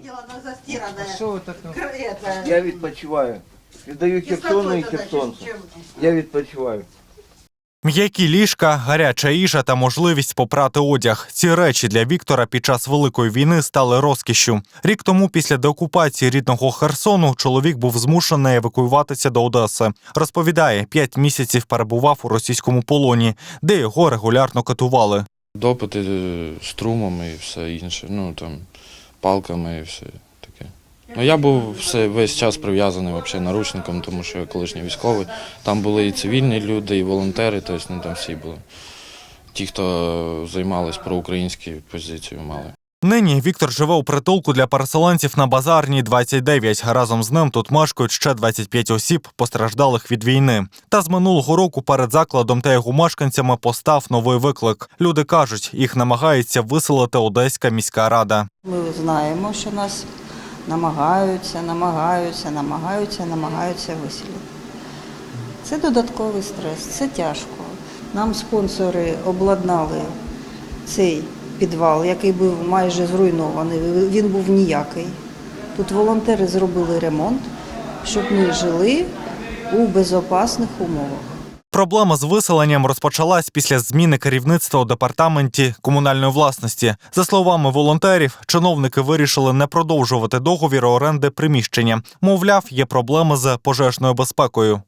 видела, она застиранная. Що ви таке? Кр- это, Я відпочиваю. Віддаю кислотой і чем- Я відпочиваю. М'які ліжка, гаряча їжа та можливість попрати одяг. Ці речі для Віктора під час великої війни стали розкішшю. Рік тому, після деокупації рідного Херсону, чоловік був змушений евакуюватися до Одеси. Розповідає, п'ять місяців перебував у російському полоні, де його регулярно катували. Допити е, струмом і все інше, ну там палками і все таке. Ну я був все весь час прив'язаний взагалі наручником, тому що я колишній військовий. Там були і цивільні люди, і волонтери, тобто ну там всі були. Ті, хто займались проукраїнські позиції, мали. Нині Віктор живе у притулку для переселенців на базарній 29. Разом з ним тут мешкають ще 25 осіб, постраждалих від війни. Та з минулого року перед закладом та його мешканцями постав новий виклик. Люди кажуть, їх намагається виселити Одеська міська рада. Ми знаємо, що нас намагаються, намагаються, намагаються, намагаються виселити. Це додатковий стрес, це тяжко. Нам спонсори обладнали цей підвал, який був майже зруйнований. Він був ніякий. Тут волонтери зробили ремонт, щоб ми жили у безпечних умовах. Проблема з виселенням розпочалась після зміни керівництва у департаменті комунальної власності. За словами волонтерів, чиновники вирішили не продовжувати договір оренди приміщення. Мовляв, є проблеми з пожежною безпекою.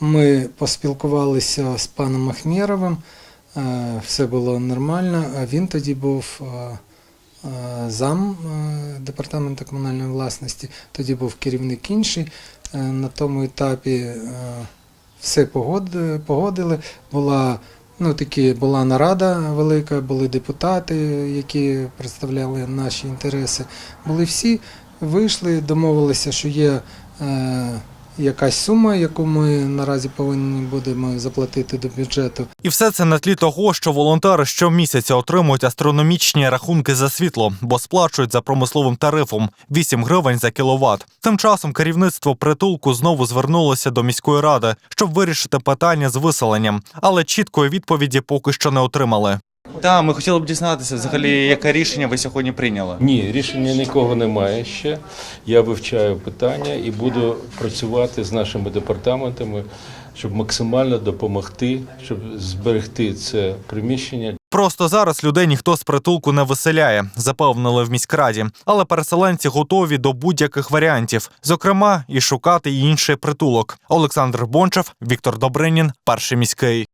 Ми поспілкувалися з паном Ахмєровим, все було нормально, він тоді був е, е, зам е, департаменту комунальної власності, тоді був керівник інший. Е, На тому етапі е, все погодили. Була, ну, такі, була нарада велика, були депутати, які представляли наші інтереси. Були всі, вийшли, домовилися, що є. Якась сума, яку ми наразі повинні будемо заплатити до бюджету. І все це на тлі того, що волонтери щомісяця отримують астрономічні рахунки за світло, бо сплачують за промисловим тарифом 8 гривень за кіловат. Тим часом керівництво притулку знову звернулося до міської ради, щоб вирішити питання з виселенням, але чіткої відповіді поки що не отримали. Так, ми хотіли б дізнатися, взагалі, яке рішення ви сьогодні прийняли. Ні, рішення нікого немає ще. Я вивчаю питання і буду працювати з нашими департаментами, щоб максимально допомогти, щоб зберегти це приміщення Просто зараз людей ніхто з притулку не виселяє, запевнили в міськраді. Але переселенці готові до будь-яких варіантів, зокрема, і шукати інший притулок. Олександр Бончев, Віктор Добринін, перший міський.